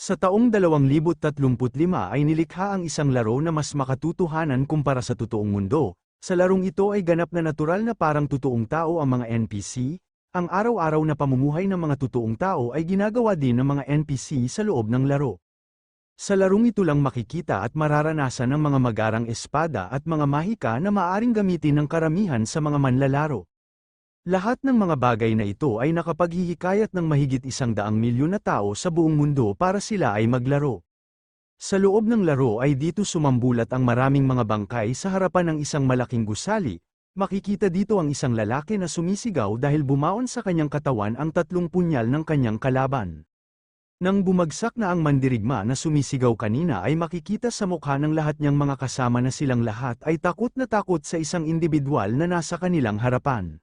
Sa taong 2035 ay nilikha ang isang laro na mas makatutuhanan kumpara sa totoong mundo. Sa larong ito ay ganap na natural na parang totoong tao ang mga NPC, ang araw-araw na pamumuhay ng mga totoong tao ay ginagawa din ng mga NPC sa loob ng laro. Sa larong ito lang makikita at mararanasan ng mga magarang espada at mga mahika na maaring gamitin ng karamihan sa mga manlalaro. Lahat ng mga bagay na ito ay nakapaghihikayat ng mahigit isang daang milyon na tao sa buong mundo para sila ay maglaro. Sa loob ng laro ay dito sumambulat ang maraming mga bangkay sa harapan ng isang malaking gusali, makikita dito ang isang lalaki na sumisigaw dahil bumaon sa kanyang katawan ang tatlong punyal ng kanyang kalaban. Nang bumagsak na ang mandirigma na sumisigaw kanina ay makikita sa mukha ng lahat niyang mga kasama na silang lahat ay takot na takot sa isang individual na nasa kanilang harapan.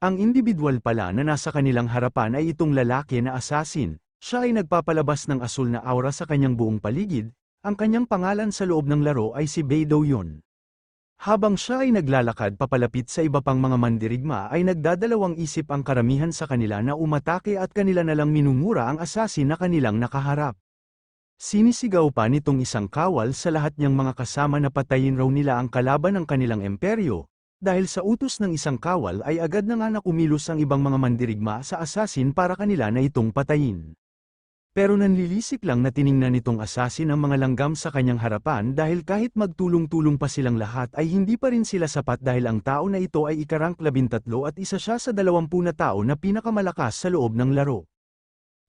Ang individual pala na nasa kanilang harapan ay itong lalaki na assassin, siya ay nagpapalabas ng asul na aura sa kanyang buong paligid, ang kanyang pangalan sa loob ng laro ay si Beidou Yun. Habang siya ay naglalakad papalapit sa iba pang mga mandirigma ay nagdadalawang isip ang karamihan sa kanila na umatake at kanila na lang minumura ang assassin na kanilang nakaharap. Sinisigaw pa nitong isang kawal sa lahat niyang mga kasama na patayin raw nila ang kalaban ng kanilang imperyo, dahil sa utos ng isang kawal ay agad na nga nakumilos ang ibang mga mandirigma sa assassin para kanila na itong patayin. Pero nanlilisik lang na tiningnan nitong assassin ang mga langgam sa kanyang harapan dahil kahit magtulong-tulong pa silang lahat ay hindi pa rin sila sapat dahil ang tao na ito ay ikarank 13 at isa siya sa 20 na tao na pinakamalakas sa loob ng laro.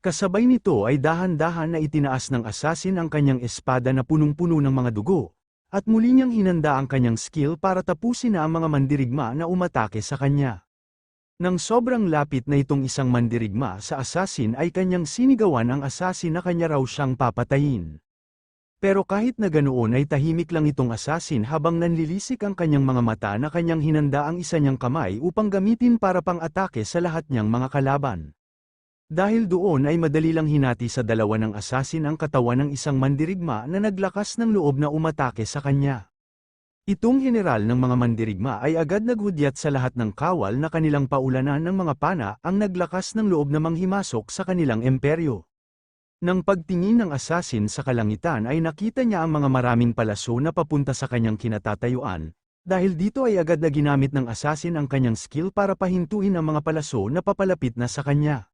Kasabay nito ay dahan-dahan na itinaas ng assassin ang kanyang espada na punong-puno ng mga dugo, at muli niyang hinanda ang kanyang skill para tapusin na ang mga mandirigma na umatake sa kanya. Nang sobrang lapit na itong isang mandirigma sa assassin ay kanyang sinigawan ang assassin na kanya raw siyang papatayin. Pero kahit na ganoon ay tahimik lang itong assassin habang nanlilisik ang kanyang mga mata na kanyang hinanda ang isa niyang kamay upang gamitin para pang-atake sa lahat niyang mga kalaban. Dahil doon ay madali lang hinati sa dalawa ng assassin ang katawan ng isang mandirigma na naglakas ng loob na umatake sa kanya. Itong general ng mga mandirigma ay agad naghudyat sa lahat ng kawal na kanilang paulanan ng mga pana ang naglakas ng loob na manghimasok sa kanilang imperyo. Nang pagtingin ng assassin sa kalangitan ay nakita niya ang mga maraming palaso na papunta sa kanyang kinatatayuan, dahil dito ay agad na ginamit ng assassin ang kanyang skill para pahintuin ang mga palaso na papalapit na sa kanya.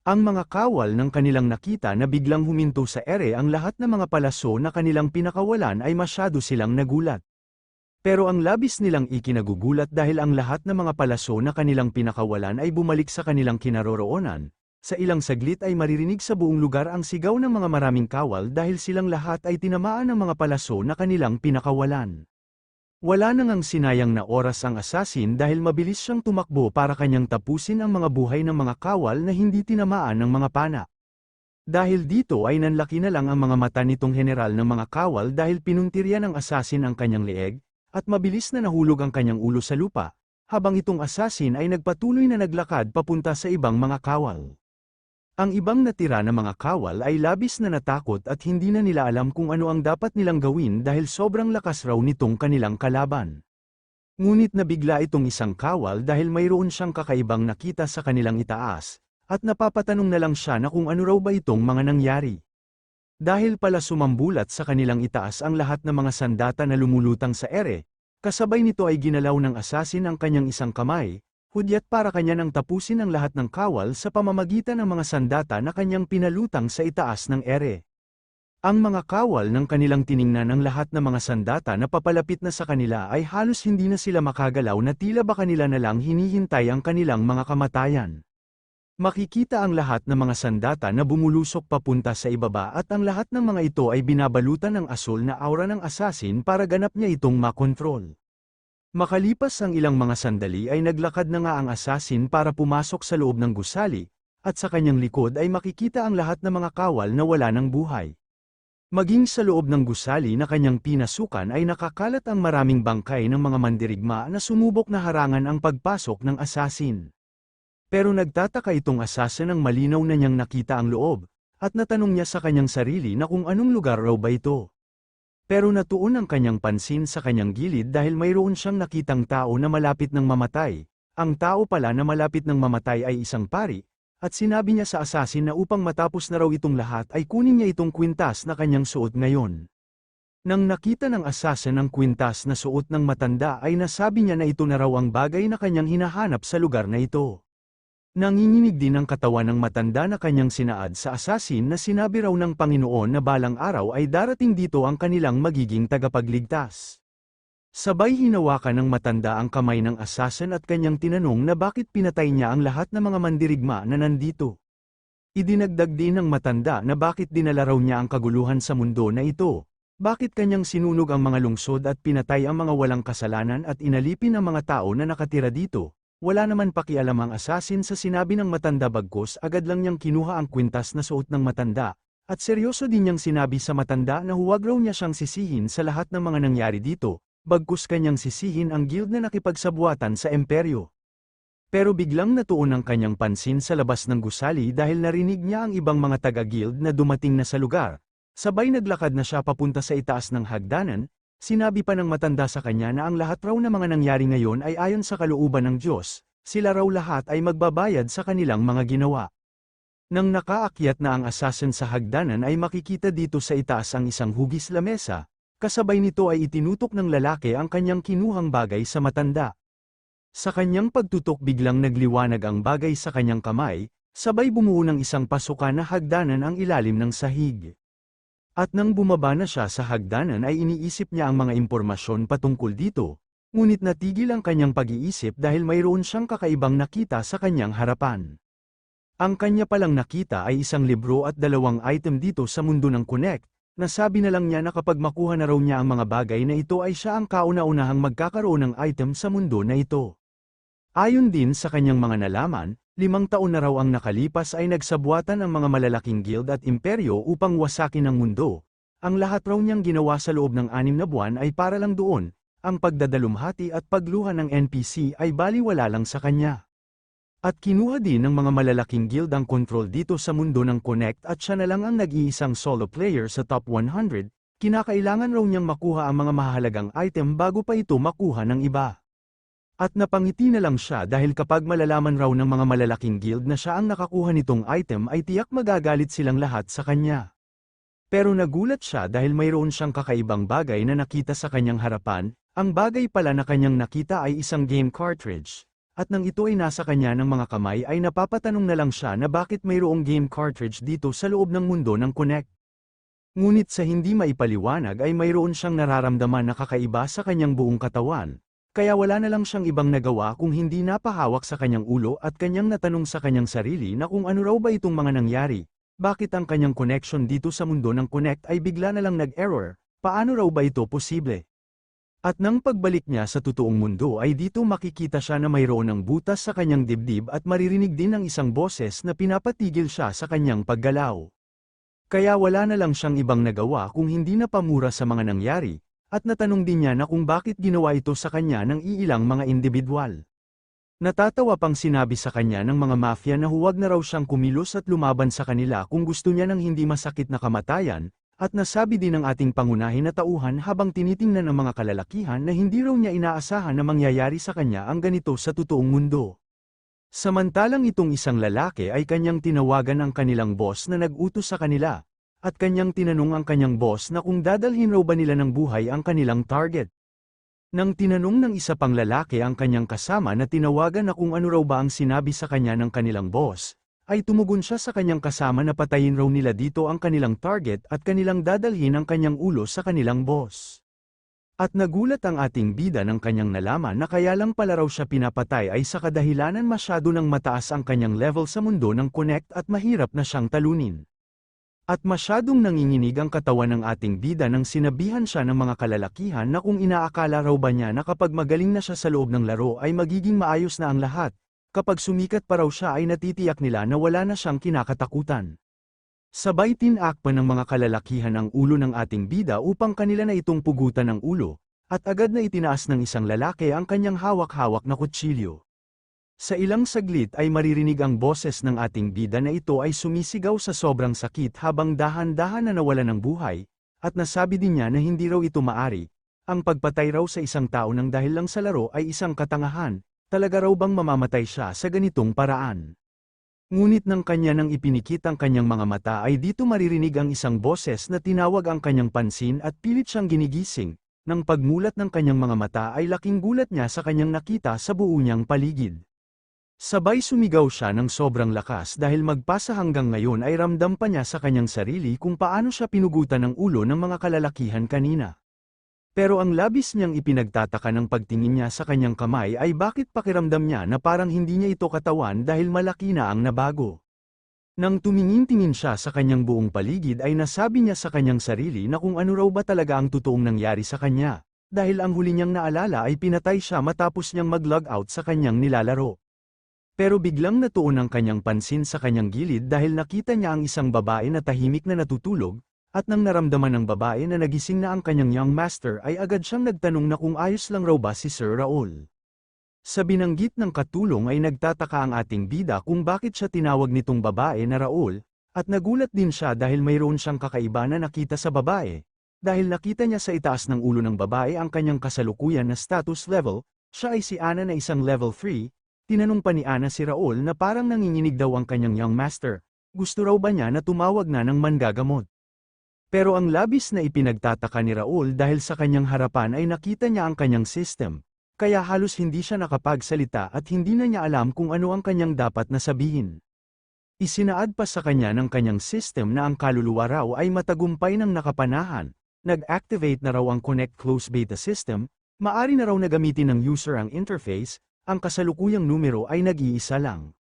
Ang mga kawal ng kanilang nakita na biglang huminto sa ere ang lahat ng mga palaso na kanilang pinakawalan ay masyado silang nagulat. Pero ang labis nilang ikinagugulat dahil ang lahat ng mga palaso na kanilang pinakawalan ay bumalik sa kanilang kinaroroonan. Sa ilang saglit ay maririnig sa buong lugar ang sigaw ng mga maraming kawal dahil silang lahat ay tinamaan ng mga palaso na kanilang pinakawalan. Wala nang ang sinayang na oras ang assassin dahil mabilis siyang tumakbo para kanyang tapusin ang mga buhay ng mga kawal na hindi tinamaan ng mga pana. Dahil dito ay nanlaki na lang ang mga mata nitong general ng mga kawal dahil pinuntirya ng assassin ang kanyang leeg, at mabilis na nahulog ang kanyang ulo sa lupa, habang itong assassin ay nagpatuloy na naglakad papunta sa ibang mga kawal. Ang ibang natira na mga kawal ay labis na natakot at hindi na nila alam kung ano ang dapat nilang gawin dahil sobrang lakas raw nitong kanilang kalaban. Ngunit nabigla itong isang kawal dahil mayroon siyang kakaibang nakita sa kanilang itaas, at napapatanong na lang siya na kung ano raw ba itong mga nangyari. Dahil pala sumambulat sa kanilang itaas ang lahat ng mga sandata na lumulutang sa ere, kasabay nito ay ginalaw ng asasin ang kanyang isang kamay, hudyat para kanya nang tapusin ang lahat ng kawal sa pamamagitan ng mga sandata na kanyang pinalutang sa itaas ng ere. Ang mga kawal ng kanilang tiningnan ng lahat ng mga sandata na papalapit na sa kanila ay halos hindi na sila makagalaw na tila ba kanila na lang hinihintay ang kanilang mga kamatayan. Makikita ang lahat ng mga sandata na bumulusok papunta sa ibaba at ang lahat ng mga ito ay binabalutan ng asul na aura ng assassin para ganap niya itong makontrol. Makalipas ang ilang mga sandali ay naglakad na nga ang assassin para pumasok sa loob ng gusali, at sa kanyang likod ay makikita ang lahat ng mga kawal na wala ng buhay. Maging sa loob ng gusali na kanyang pinasukan ay nakakalat ang maraming bangkay ng mga mandirigma na sumubok na harangan ang pagpasok ng assassin. Pero nagtataka itong asasa nang malinaw na niyang nakita ang loob, at natanong niya sa kanyang sarili na kung anong lugar raw ba ito. Pero natuon ang kanyang pansin sa kanyang gilid dahil mayroon siyang nakitang tao na malapit ng mamatay. Ang tao pala na malapit ng mamatay ay isang pari, at sinabi niya sa assassin na upang matapos na raw itong lahat ay kunin niya itong kwintas na kanyang suot ngayon. Nang nakita ng assassin ang kwintas na suot ng matanda ay nasabi niya na ito na raw ang bagay na kanyang hinahanap sa lugar na ito. Nanginginig din ang katawan ng matanda na kanyang sinaad sa assassin na sinabi raw ng Panginoon na balang araw ay darating dito ang kanilang magiging tagapagligtas. Sabay hinawakan ng matanda ang kamay ng assassin at kanyang tinanong na bakit pinatay niya ang lahat ng mga mandirigma na nandito. Idinagdag din ng matanda na bakit dinala raw niya ang kaguluhan sa mundo na ito, bakit kanyang sinunog ang mga lungsod at pinatay ang mga walang kasalanan at inalipin ang mga tao na nakatira dito, wala naman pakialam ang assassin sa sinabi ng matanda bagkos agad lang niyang kinuha ang kwintas na suot ng matanda, at seryoso din niyang sinabi sa matanda na huwag raw niya siyang sisihin sa lahat ng mga nangyari dito, bagkus kanyang sisihin ang guild na nakipagsabuatan sa emperyo. Pero biglang natuon ang kanyang pansin sa labas ng gusali dahil narinig niya ang ibang mga taga-guild na dumating na sa lugar. Sabay naglakad na siya papunta sa itaas ng hagdanan, sinabi pa ng matanda sa kanya na ang lahat raw na mga nangyari ngayon ay ayon sa kalooban ng Diyos, sila raw lahat ay magbabayad sa kanilang mga ginawa. Nang nakaakyat na ang assassin sa hagdanan ay makikita dito sa itaas ang isang hugis lamesa, Kasabay nito ay itinutok ng lalaki ang kanyang kinuhang bagay sa matanda. Sa kanyang pagtutok biglang nagliwanag ang bagay sa kanyang kamay, sabay bumuo ng isang pasukan na hagdanan ang ilalim ng sahig. At nang bumaba na siya sa hagdanan ay iniisip niya ang mga impormasyon patungkol dito, ngunit natigil ang kanyang pag-iisip dahil mayroon siyang kakaibang nakita sa kanyang harapan. Ang kanya palang nakita ay isang libro at dalawang item dito sa mundo ng Connect, Nasabi na lang niya na kapag makuha na raw niya ang mga bagay na ito ay siya ang kauna-unahang magkakaroon ng item sa mundo na ito. Ayon din sa kanyang mga nalaman, limang taon na raw ang nakalipas ay nagsabuatan ang mga malalaking guild at imperyo upang wasakin ang mundo. Ang lahat raw niyang ginawa sa loob ng anim na buwan ay para lang doon, ang pagdadalumhati at pagluha ng NPC ay baliwala lang sa kanya. At kinuha din ng mga malalaking guild ang control dito sa mundo ng Connect at siya na lang ang nag-iisang solo player sa top 100, kinakailangan raw niyang makuha ang mga mahalagang item bago pa ito makuha ng iba. At napangiti na lang siya dahil kapag malalaman raw ng mga malalaking guild na siya ang nakakuha nitong item ay tiyak magagalit silang lahat sa kanya. Pero nagulat siya dahil mayroon siyang kakaibang bagay na nakita sa kanyang harapan, ang bagay pala na kanyang nakita ay isang game cartridge at nang ito ay nasa kanya ng mga kamay ay napapatanong na lang siya na bakit mayroong game cartridge dito sa loob ng mundo ng Connect. Ngunit sa hindi maipaliwanag ay mayroon siyang nararamdaman na kakaiba sa kanyang buong katawan, kaya wala na lang siyang ibang nagawa kung hindi napahawak sa kanyang ulo at kanyang natanong sa kanyang sarili na kung ano raw ba itong mga nangyari, bakit ang kanyang connection dito sa mundo ng Connect ay bigla na lang nag-error, paano raw ba ito posible? At nang pagbalik niya sa totoong mundo ay dito makikita siya na mayroon ng butas sa kanyang dibdib at maririnig din ng isang boses na pinapatigil siya sa kanyang paggalaw. Kaya wala na lang siyang ibang nagawa kung hindi na pamura sa mga nangyari, at natanong din niya na kung bakit ginawa ito sa kanya ng iilang mga individual. Natatawa pang sinabi sa kanya ng mga mafia na huwag na raw siyang kumilos at lumaban sa kanila kung gusto niya ng hindi masakit na kamatayan, at nasabi din ng ating pangunahin na tauhan habang tinitingnan ng mga kalalakihan na hindi raw niya inaasahan na mangyayari sa kanya ang ganito sa totoong mundo. Samantalang itong isang lalaki ay kanyang tinawagan ang kanilang boss na nag-utos sa kanila, at kanyang tinanong ang kanyang boss na kung dadalhin raw ba nila ng buhay ang kanilang target. Nang tinanong ng isa pang lalaki ang kanyang kasama na tinawagan na kung ano raw ba ang sinabi sa kanya ng kanilang boss, ay tumugon siya sa kanyang kasama na patayin raw nila dito ang kanilang target at kanilang dadalhin ang kanyang ulo sa kanilang boss. At nagulat ang ating bida ng kanyang nalaman na kaya lang pala raw siya pinapatay ay sa kadahilanan masyado ng mataas ang kanyang level sa mundo ng connect at mahirap na siyang talunin. At masyadong nanginginig ang katawan ng ating bida nang sinabihan siya ng mga kalalakihan na kung inaakala raw ba niya na kapag magaling na siya sa loob ng laro ay magiging maayos na ang lahat, Kapag sumikat pa raw siya ay natitiyak nila na wala na siyang kinakatakutan. Sabay tinakpan ng mga kalalakihan ang ulo ng ating bida upang kanila na itong pugutan ng ulo, at agad na itinaas ng isang lalaki ang kanyang hawak-hawak na kutsilyo. Sa ilang saglit ay maririnig ang boses ng ating bida na ito ay sumisigaw sa sobrang sakit habang dahan-dahan na nawala ng buhay, at nasabi din niya na hindi raw ito maari, ang pagpatay raw sa isang tao ng dahil lang sa laro ay isang katangahan, Talaga raw bang mamamatay siya sa ganitong paraan? Ngunit nang kanya nang ipinikit ang kanyang mga mata ay dito maririnig ang isang boses na tinawag ang kanyang pansin at pilit siyang ginigising. Nang pagmulat ng kanyang mga mata ay laking gulat niya sa kanyang nakita sa buo niyang paligid. Sabay sumigaw siya ng sobrang lakas dahil magpasa hanggang ngayon ay ramdam pa niya sa kanyang sarili kung paano siya pinugutan ng ulo ng mga kalalakihan kanina. Pero ang labis niyang ipinagtataka ng pagtingin niya sa kanyang kamay ay bakit pakiramdam niya na parang hindi niya ito katawan dahil malaki na ang nabago. Nang tumingin-tingin siya sa kanyang buong paligid ay nasabi niya sa kanyang sarili na kung ano raw ba talaga ang totoong nangyari sa kanya, dahil ang huli niyang naalala ay pinatay siya matapos niyang mag-log out sa kanyang nilalaro. Pero biglang natuon ang kanyang pansin sa kanyang gilid dahil nakita niya ang isang babae na tahimik na natutulog, at nang naramdaman ng babae na nagising na ang kanyang young master ay agad siyang nagtanong na kung ayos lang raw ba si Sir Raul. Sa binanggit ng katulong ay nagtataka ang ating bida kung bakit siya tinawag nitong babae na Raul, at nagulat din siya dahil mayroon siyang kakaiba na nakita sa babae. Dahil nakita niya sa itaas ng ulo ng babae ang kanyang kasalukuyan na status level, siya ay si Ana na isang level 3, tinanong pa ni Ana si Raul na parang nanginginig daw ang kanyang young master, gusto raw ba niya na tumawag na ng mangagamot. Pero ang labis na ipinagtataka ni Raul dahil sa kanyang harapan ay nakita niya ang kanyang system, kaya halos hindi siya nakapagsalita at hindi na niya alam kung ano ang kanyang dapat na sabihin. Isinaad pa sa kanya ng kanyang system na ang kaluluwa raw ay matagumpay ng nakapanahan, nag-activate na raw ang Connect Close Beta System, maari na raw na gamitin ng user ang interface, ang kasalukuyang numero ay nag-iisa lang.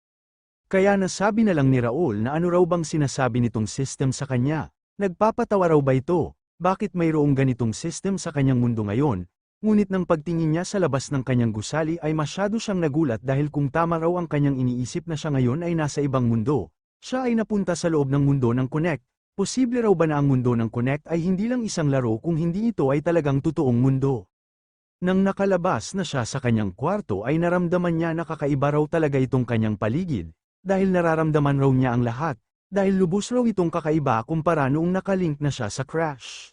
Kaya nasabi na lang ni Raul na ano raw bang sinasabi nitong system sa kanya, Nagpapatawa raw ba ito? Bakit mayroong ganitong system sa kanyang mundo ngayon? Ngunit nang pagtingin niya sa labas ng kanyang gusali ay masyado siyang nagulat dahil kung tama raw ang kanyang iniisip na siya ngayon ay nasa ibang mundo. Siya ay napunta sa loob ng mundo ng Connect. Posible raw ba na ang mundo ng Connect ay hindi lang isang laro kung hindi ito ay talagang totoong mundo? Nang nakalabas na siya sa kanyang kwarto ay naramdaman niya na kakaiba raw talaga itong kanyang paligid, dahil nararamdaman raw niya ang lahat, dahil lubos raw itong kakaiba kumpara noong nakalink na siya sa crash.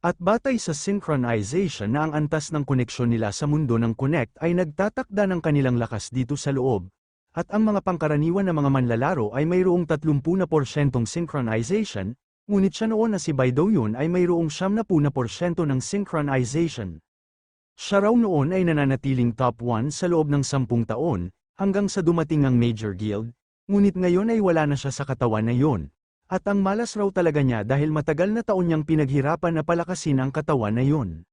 At batay sa synchronization na ang antas ng koneksyon nila sa mundo ng Connect ay nagtatakda ng kanilang lakas dito sa loob, at ang mga pangkaraniwan na mga manlalaro ay mayroong 30% synchronization, ngunit siya noon na si Baido yun ay mayroong 70% ng synchronization. Siya raw noon ay nananatiling top 1 sa loob ng 10 taon, hanggang sa dumating ang Major Guild, Ngunit ngayon ay wala na siya sa katawan na yon. At ang malas raw talaga niya dahil matagal na taon niyang pinaghirapan na palakasin ang katawan na yon.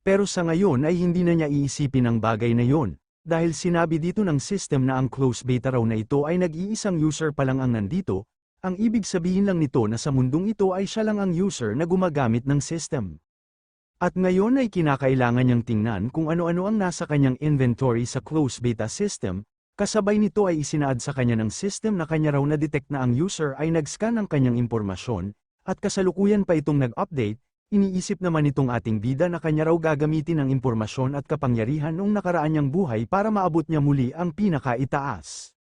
Pero sa ngayon ay hindi na niya iisipin ang bagay na yon, dahil sinabi dito ng system na ang close beta raw na ito ay nag-iisang user pa lang ang nandito, ang ibig sabihin lang nito na sa mundong ito ay siya lang ang user na gumagamit ng system. At ngayon ay kinakailangan niyang tingnan kung ano-ano ang nasa kanyang inventory sa close beta system, Kasabay nito ay isinaad sa kanya ng system na kanya raw na-detect na ang user ay nag-scan ng kanyang impormasyon, at kasalukuyan pa itong nag-update, iniisip naman itong ating bida na kanya raw gagamitin ang impormasyon at kapangyarihan noong nakaraan niyang buhay para maabot niya muli ang pinakaitaas.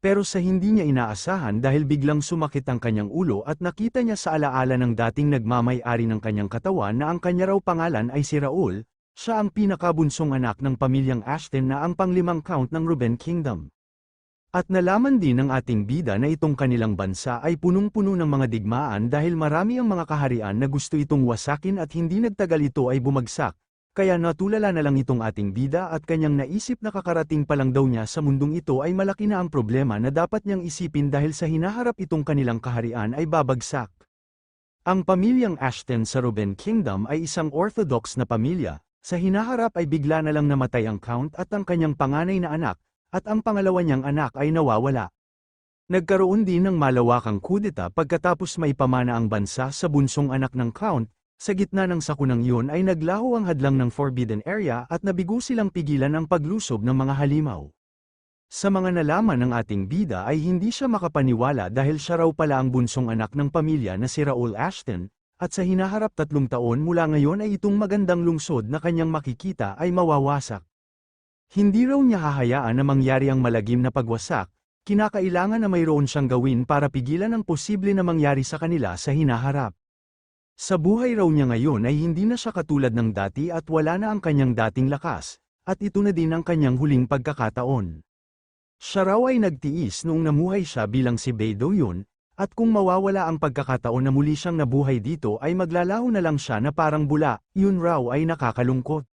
Pero sa hindi niya inaasahan dahil biglang sumakit ang kanyang ulo at nakita niya sa alaala ng dating nagmamay-ari ng kanyang katawan na ang kanya raw pangalan ay si Raul, siya ang pinakabunsong anak ng pamilyang Ashton na ang panglimang count ng Ruben Kingdom. At nalaman din ng ating bida na itong kanilang bansa ay punong-puno ng mga digmaan dahil marami ang mga kaharian na gusto itong wasakin at hindi nagtagal ito ay bumagsak, kaya natulala na lang itong ating bida at kanyang naisip na kakarating pa lang daw niya sa mundong ito ay malaki na ang problema na dapat niyang isipin dahil sa hinaharap itong kanilang kaharian ay babagsak. Ang pamilyang Ashton sa Ruben Kingdom ay isang orthodox na pamilya, sa hinaharap ay bigla na lang namatay ang Count at ang kanyang panganay na anak, at ang pangalawa niyang anak ay nawawala. Nagkaroon din ng malawakang kudeta pagkatapos may pamana ang bansa sa bunsong anak ng Count, sa gitna ng sakunang iyon ay naglaho ang hadlang ng Forbidden Area at nabigo silang pigilan ang paglusob ng mga halimaw. Sa mga nalaman ng ating bida ay hindi siya makapaniwala dahil siya raw pala ang bunsong anak ng pamilya na si Raul Ashton, at sa hinaharap tatlong taon mula ngayon ay itong magandang lungsod na kanyang makikita ay mawawasak. Hindi raw niya hahayaan na mangyari ang malagim na pagwasak, kinakailangan na mayroon siyang gawin para pigilan ang posible na mangyari sa kanila sa hinaharap. Sa buhay raw niya ngayon ay hindi na siya katulad ng dati at wala na ang kanyang dating lakas, at ito na din ang kanyang huling pagkakataon. Siya raw ay nagtiis noong namuhay siya bilang si Beidou yun, at kung mawawala ang pagkakataon na muli siyang nabuhay dito ay maglalaho na lang siya na parang bula, yun raw ay nakakalungkot.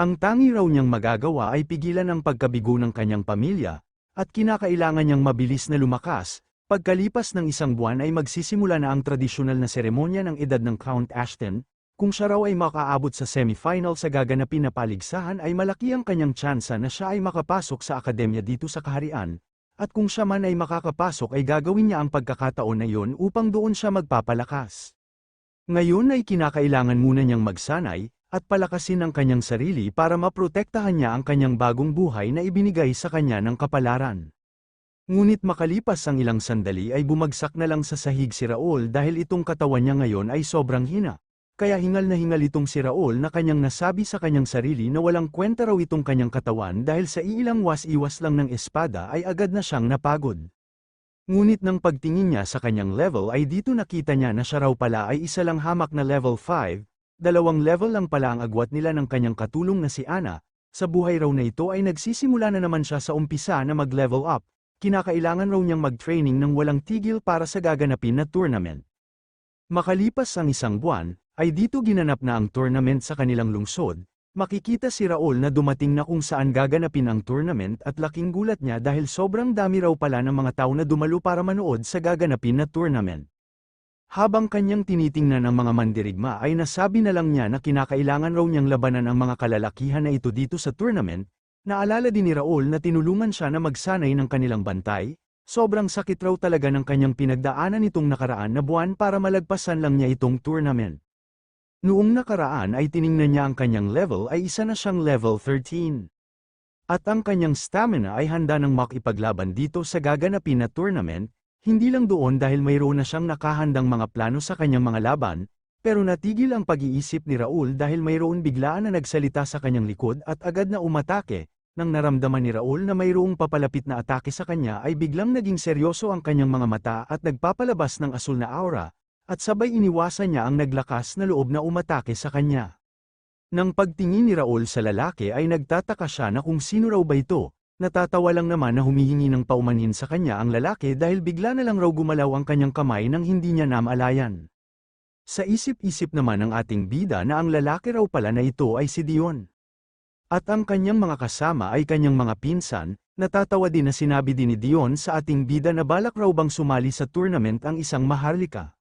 Ang tangi raw niyang magagawa ay pigilan ang pagkabigo ng kanyang pamilya, at kinakailangan niyang mabilis na lumakas, pagkalipas ng isang buwan ay magsisimula na ang tradisyonal na seremonya ng edad ng Count Ashton, kung siya raw ay makaabot sa semifinal sa gaganapin na paligsahan ay malaki ang kanyang tsansa na siya ay makapasok sa akademya dito sa kaharian, at kung siya man ay makakapasok ay gagawin niya ang pagkakataon na iyon upang doon siya magpapalakas. Ngayon ay kinakailangan muna niyang magsanay, at palakasin ang kanyang sarili para maprotektahan niya ang kanyang bagong buhay na ibinigay sa kanya ng kapalaran. Ngunit makalipas ang ilang sandali ay bumagsak na lang sa sahig si Raul dahil itong katawan niya ngayon ay sobrang hina. Kaya hingal na hingal itong si Raul na kanyang nasabi sa kanyang sarili na walang kwenta raw itong kanyang katawan dahil sa ilang was-iwas lang ng espada ay agad na siyang napagod. Ngunit nang pagtingin niya sa kanyang level ay dito nakita niya na siya raw pala ay isa lang hamak na level 5, Dalawang level lang pala ang agwat nila ng kanyang katulong na si Ana, sa buhay raw na ito ay nagsisimula na naman siya sa umpisa na mag-level up, kinakailangan raw niyang mag-training ng walang tigil para sa gaganapin na tournament. Makalipas ang isang buwan, ay dito ginanap na ang tournament sa kanilang lungsod, makikita si Raul na dumating na kung saan gaganapin ang tournament at laking gulat niya dahil sobrang dami raw pala ng mga tao na dumalo para manood sa gaganapin na tournament. Habang kanyang tinitingnan ang mga mandirigma ay nasabi na lang niya na kinakailangan raw niyang labanan ang mga kalalakihan na ito dito sa tournament, naalala din ni Raul na tinulungan siya na magsanay ng kanilang bantay, sobrang sakit raw talaga ng kanyang pinagdaanan nitong nakaraan na buwan para malagpasan lang niya itong tournament. Noong nakaraan ay tiningnan niya ang kanyang level ay isa na siyang level 13. At ang kanyang stamina ay handa ng makipaglaban dito sa gaganapin na tournament, hindi lang doon dahil mayroon na siyang nakahandang mga plano sa kanyang mga laban, pero natigil ang pag-iisip ni Raul dahil mayroon biglaan na nagsalita sa kanyang likod at agad na umatake, nang naramdaman ni Raul na mayroong papalapit na atake sa kanya ay biglang naging seryoso ang kanyang mga mata at nagpapalabas ng asul na aura, at sabay iniwasan niya ang naglakas na loob na umatake sa kanya. Nang pagtingin ni Raul sa lalaki ay nagtataka siya na kung sino raw ba ito, Natatawa lang naman na humihingi ng paumanhin sa kanya ang lalaki dahil bigla na lang raw gumalaw ang kanyang kamay nang hindi niya namalayan. Sa isip-isip naman ng ating bida na ang lalaki raw pala na ito ay si Dion. At ang kanyang mga kasama ay kanyang mga pinsan, natatawa din na sinabi din ni Dion sa ating bida na balak raw bang sumali sa tournament ang isang maharlika.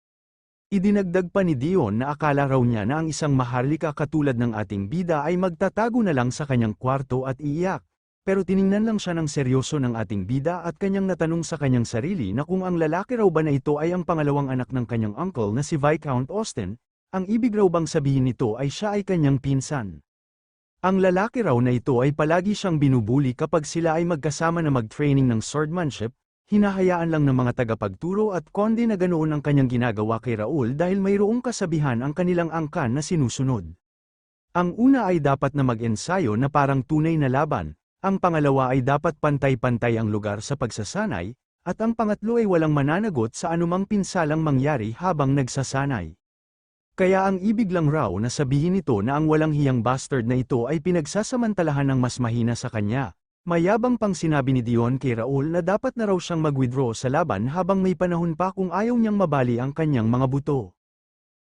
Idinagdag pa ni Dion na akala raw niya na ang isang maharlika katulad ng ating bida ay magtatago na lang sa kanyang kwarto at iiyak. Pero tiningnan lang siya ng seryoso ng ating bida at kanyang natanong sa kanyang sarili na kung ang lalaki raw ba na ito ay ang pangalawang anak ng kanyang uncle na si Viscount Austin, ang ibig raw bang sabihin nito ay siya ay kanyang pinsan. Ang lalaki raw na ito ay palagi siyang binubuli kapag sila ay magkasama na mag-training ng swordmanship, hinahayaan lang ng mga tagapagturo at konde na ganoon ang kanyang ginagawa kay Raul dahil mayroong kasabihan ang kanilang angkan na sinusunod. Ang una ay dapat na mag-ensayo na parang tunay na laban, ang pangalawa ay dapat pantay-pantay ang lugar sa pagsasanay, at ang pangatlo ay walang mananagot sa anumang pinsalang mangyari habang nagsasanay. Kaya ang ibig lang raw na sabihin nito na ang walang hiyang bastard na ito ay pinagsasamantalahan ng mas mahina sa kanya. Mayabang pang sinabi ni Dion kay Raul na dapat na raw siyang mag-withdraw sa laban habang may panahon pa kung ayaw niyang mabali ang kanyang mga buto.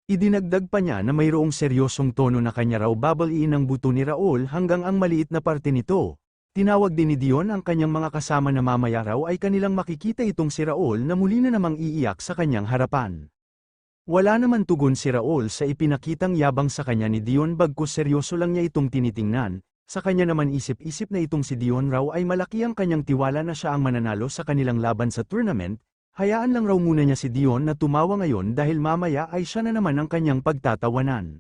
Idinagdag pa niya na mayroong seryosong tono na kanya raw babaliin ang buto ni Raul hanggang ang maliit na parte nito, Tinawag din ni Dion ang kanyang mga kasama na mamaya raw ay kanilang makikita itong si Raul na muli na namang iiyak sa kanyang harapan. Wala naman tugon si Raul sa ipinakitang yabang sa kanya ni Dion bagkus seryoso lang niya itong tinitingnan, sa kanya naman isip-isip na itong si Dion raw ay malaki ang kanyang tiwala na siya ang mananalo sa kanilang laban sa tournament, hayaan lang raw muna niya si Dion na tumawa ngayon dahil mamaya ay siya na naman ang kanyang pagtatawanan.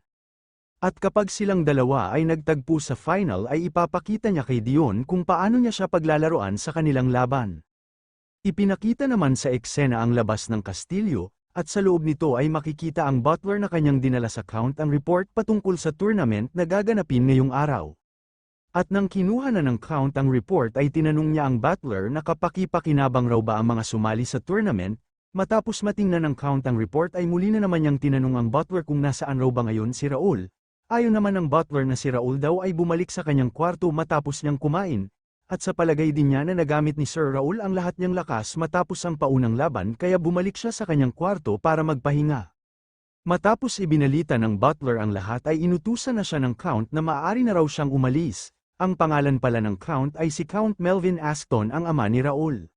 At kapag silang dalawa ay nagtagpo sa final ay ipapakita niya kay Dion kung paano niya siya paglalaroan sa kanilang laban. Ipinakita naman sa eksena ang labas ng kastilyo, at sa loob nito ay makikita ang butler na kanyang dinala sa count ang report patungkol sa tournament na gaganapin ngayong araw. At nang kinuha na ng count ang report ay tinanong niya ang butler na kapaki-pakinabang raw ba ang mga sumali sa tournament, matapos matingnan ng count ang report ay muli na naman niyang tinanong ang butler kung nasaan raw ba ngayon si Raul, Ayon naman ng butler na si Raul daw ay bumalik sa kanyang kwarto matapos niyang kumain, at sa palagay din niya na nagamit ni Sir Raul ang lahat niyang lakas matapos ang paunang laban kaya bumalik siya sa kanyang kwarto para magpahinga. Matapos ibinalita ng butler ang lahat ay inutusan na siya ng Count na maaari na raw siyang umalis. Ang pangalan pala ng Count ay si Count Melvin Aston ang ama ni Raul.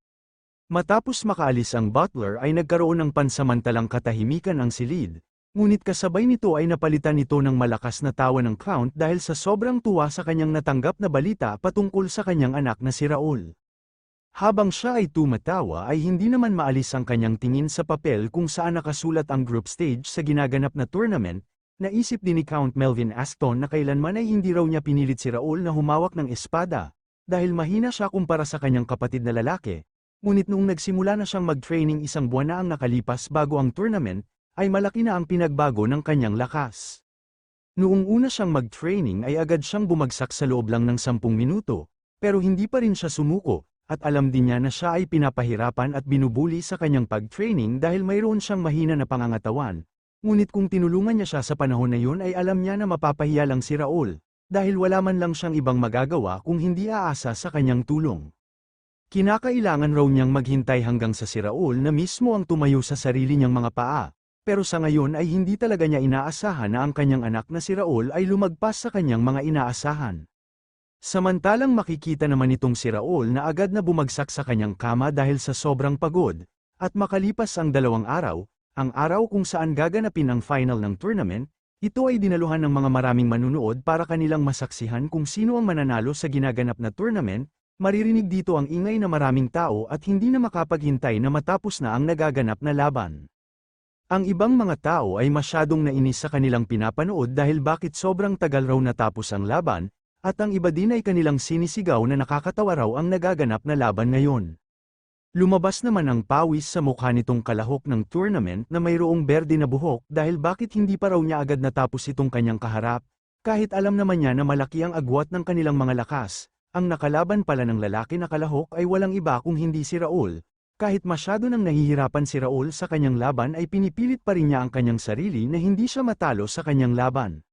Matapos makaalis ang butler ay nagkaroon ng pansamantalang katahimikan ang silid, ngunit kasabay nito ay napalitan ito ng malakas na tawa ng Count dahil sa sobrang tuwa sa kanyang natanggap na balita patungkol sa kanyang anak na si Raul. Habang siya ay tumatawa ay hindi naman maalis ang kanyang tingin sa papel kung saan nakasulat ang group stage sa ginaganap na tournament, naisip din ni Count Melvin Aston na kailanman ay hindi raw niya pinilit si Raul na humawak ng espada, dahil mahina siya kumpara sa kanyang kapatid na lalaki, ngunit noong nagsimula na siyang mag-training isang buwan na ang nakalipas bago ang tournament, ay malaki na ang pinagbago ng kanyang lakas. Noong una siyang mag-training ay agad siyang bumagsak sa loob lang ng 10 minuto, pero hindi pa rin siya sumuko, at alam din niya na siya ay pinapahirapan at binubuli sa kanyang pag-training dahil mayroon siyang mahina na pangangatawan. Ngunit kung tinulungan niya siya sa panahon na yun ay alam niya na mapapahiya lang si Raul, dahil wala man lang siyang ibang magagawa kung hindi aasa sa kanyang tulong. Kinakailangan raw niyang maghintay hanggang sa si Raul na mismo ang tumayo sa sarili niyang mga paa, pero sa ngayon ay hindi talaga niya inaasahan na ang kanyang anak na si Raul ay lumagpas sa kanyang mga inaasahan. Samantalang makikita naman itong si Raul na agad na bumagsak sa kanyang kama dahil sa sobrang pagod, at makalipas ang dalawang araw, ang araw kung saan gaganapin ang final ng tournament, ito ay dinaluhan ng mga maraming manunood para kanilang masaksihan kung sino ang mananalo sa ginaganap na tournament, maririnig dito ang ingay na maraming tao at hindi na makapaghintay na matapos na ang nagaganap na laban. Ang ibang mga tao ay masyadong nainis sa kanilang pinapanood dahil bakit sobrang tagal raw natapos ang laban, at ang iba din ay kanilang sinisigaw na nakakatawa raw ang nagaganap na laban ngayon. Lumabas naman ang pawis sa mukha nitong kalahok ng tournament na mayroong berde na buhok dahil bakit hindi pa raw niya agad natapos itong kanyang kaharap, kahit alam naman niya na malaki ang agwat ng kanilang mga lakas, ang nakalaban pala ng lalaki na kalahok ay walang iba kung hindi si Raul, kahit masyado nang nahihirapan si Raul sa kanyang laban ay pinipilit pa rin niya ang kanyang sarili na hindi siya matalo sa kanyang laban.